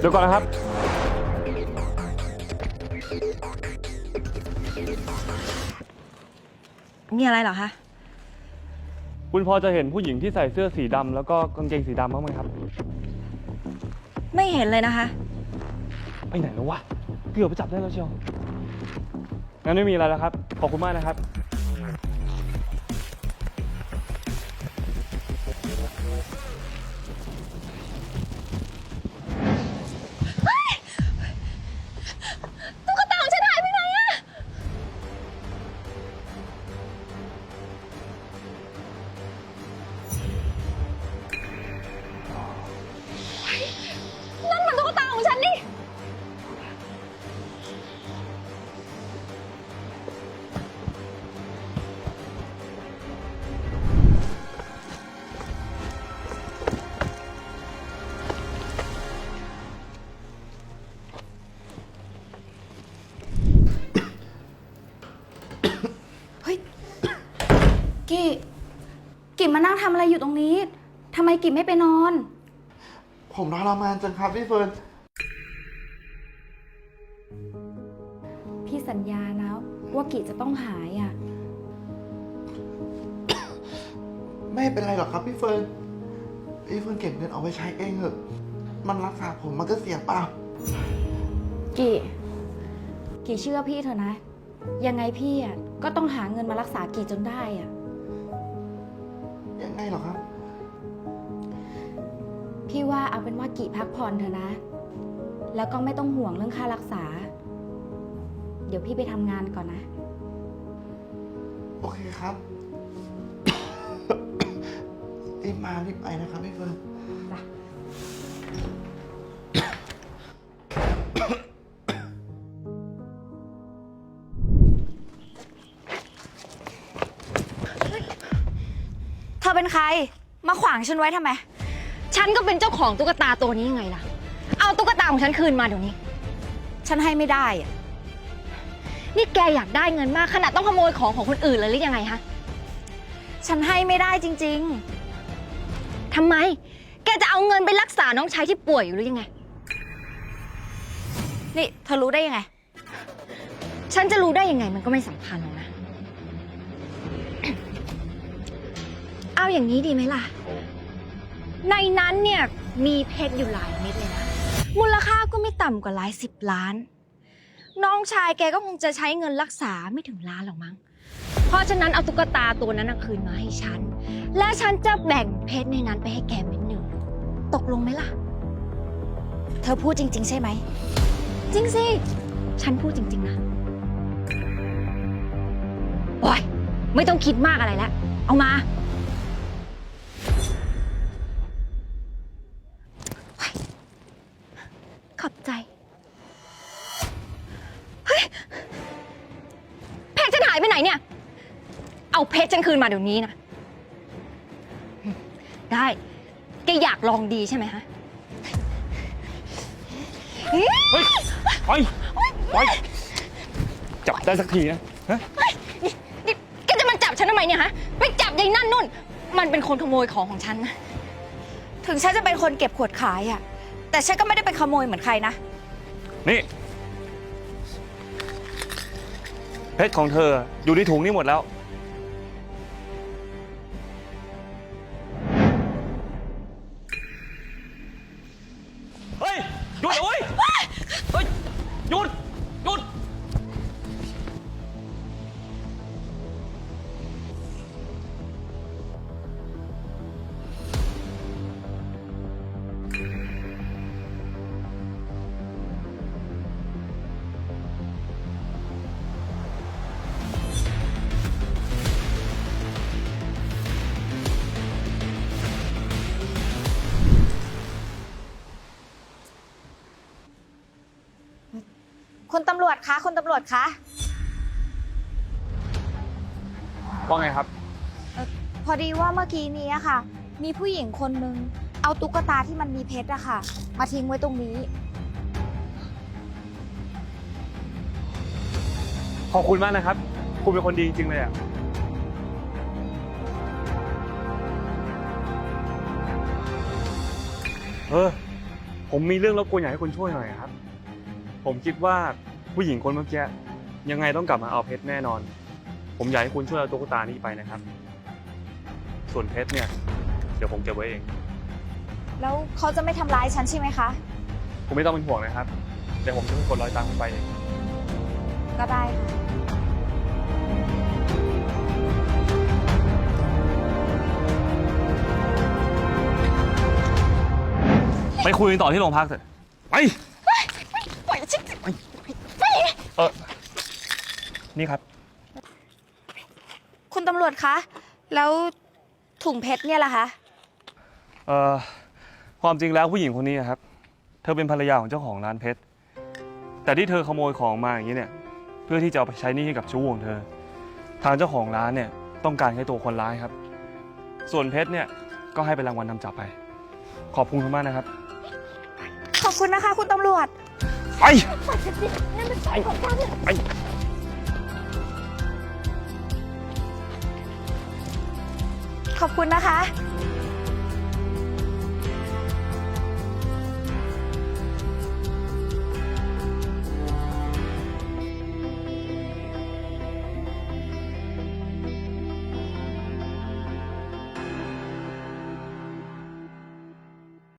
เดี๋ยวก่อนนะครับ มีอะไรเหรอคะ คุณพอจะเห็นผู้หญิงที่ใส่เสื้อสีดำแล้วก็กางเกงสีดำบ้างไหมครับ ไม่เห็นเลยนะคะ ไปไหนแล้ววะ เกือบไปจับได้แล้วเชียวงั้นไม่มีอะไรแล้วครับ ขอบคุณมากนะครับ กี่กี่มานั่งทำอะไรอยู่ตรงนี้ทำไมกี่ไม่ไปนอน ผมทรมานจังครับพี่เฟิร์น พี่สัญญานะว่ากี่จะต้องหายอะ ไม่เป็นไรหรอกครับพี่เฟิร์น พี่เฟิร์นเก็บเงินเอาไว้ใช้เองเถอะ มันรักษาผมมันก็เสียเปล่ากี่กี่เชื่อพี่เถอะนะ ยังไงพี่อะก็ต้องหาเงินมารักษากี่จนได้อะ ยังไงหรอครับ พี่ว่าเอาเป็นว่ากี่พักผ่อนเถอะนะ แล้วก็ไม่ต้องห่วงเรื่องค่ารักษา เดี๋ยวพี่ไปทำงานก่อนนะ โอเคครับ รีบมารีบไปนะครับพี่เฟิร์นเธ เป็นใคร มาขวางฉันไว้ทำไม ฉันก็เป็นเจ้าของตุ๊กตาตัวนี้ยังไงล่ะ เอาตุ๊กตาของฉันคืนมาเดี๋ยวนี้ ฉันให้ไม่ได้อะนี่แกอยากได้เงินมากขนาดต้องขโมยของของคนอื่นเลยหรือยังไงฮะฉันให้ไม่ได้จริง ทำไม แกจะเอาเงินไปรักษาน้องชายที่ป่วยอยู่หรือยังไง ๆ นี่เธอรู้ได้ยังไง ฉันจะรู้ได้ยังไงมันก็ไม่สำคัญหรอกนะ เอาอย่างนี้ดีไหมล่ะ ในนั้นเนี่ยมีเพชรอยู่หลายเม็ดเลยนะ มูลค่าก็ไม่ต่ำกว่าหลายสิบล้าน น้องชายแกก็คงจะใช้เงินรักษาไม่ถึงล้านหรอกมั้ง เพราะฉะนั้นเอาตุ๊กตาตัวนั้นนะคืนมาให้ฉัน และฉันจะแบ่งเพชรในนั้นไปให้แกเม็ดหนึ่ง ตกลงไหมล่ะ เธอพูดจริง ๆ ใช่ไหม จริงสิ ฉันพูดจริง ๆ นะ โอ้ยไม่ต้องคิดมากอะไรแล้ว เอามา ไปไหนเนี่ย เอาเพชรฉันคืนมาเดี๋ยวนี้นะ ได้แกอยากลองดีใช่ไหมฮะเฮ้ยไปไปจับได้สักทีนะฮะนี่นี่แกจะมาจับฉันทำไมเนี่ยฮะ ไปจับยายนั่นนู่น มันเป็นคนขโมยของของฉันนะ ถึงฉันจะเป็นคนเก็บขวดขายอะแต่ฉันก็ไม่ได้เป็นขโมยเหมือนใครนะ นี่ เพชรของเธออยู่ในถุงนี้หมดแล้ว คุณตำรวจคะคุณตำรวจคะว่าไงครับ พอดีว่าเมื่อกี้นี้อะค่ะ มีผู้หญิงคนนึงเอาตุ๊กตาที่มันมีเพชรอะค่ะ มาทิ้งไว้ตรงนี้ ขอบคุณมากนะครับ คุณเป็นคนดีจริงๆเลยอะเออ ผมมีเรื่องรบกวนอยากให้คุณช่วยหน่อยครับ ผมคิดว่า ผู้หญิงคนเมื่อกี้ยังไงต้องกลับมาเอาเพชรแน่นอน ผมอยากให้คุณช่วยเอาตุ๊กตานี้ไปนะครับ ส่วนเพชรเนี่ย เดี๋ยวผมเก็บไว้เอง แล้วเขาจะไม่ทำร้ายฉันใช่ไหมคะ คุณไม่ต้องเป็นห่วงนะครับ เดี๋ยวผมจะเป็นคนร้อยตังค์คุณไปเอง ก็ได้ค่ะ ไปคุยกันต่อที่โรงพักเถอะ ไป ปล่อยฉัน เออ นี่ครับ คุณตำรวจคะ แล้วถุงเพชรเนี่ยล่ะคะ เอ่อ ความจริงแล้วผู้หญิงคนนี้อะครับ เธอเป็นภรรยาของเจ้าของร้านเพชร แต่ที่เธอขโมยของมาอย่างนี้เนี่ย เพื่อที่จะเอาไปใช้หนี้ให้กับชู้ของเธอ ทางเจ้าของร้านเนี่ยต้องการให้ตัวคนร้ายครับ ส่วนเพชรเนี่ยก็ให้เป็นรางวัลนำจับไป ขอบคุณคุณมากนะครับ ขอบคุณนะคะ คุณตำรวจ ไป นั่นเป็นของของฉัน ไป ขอบคุณนะคะ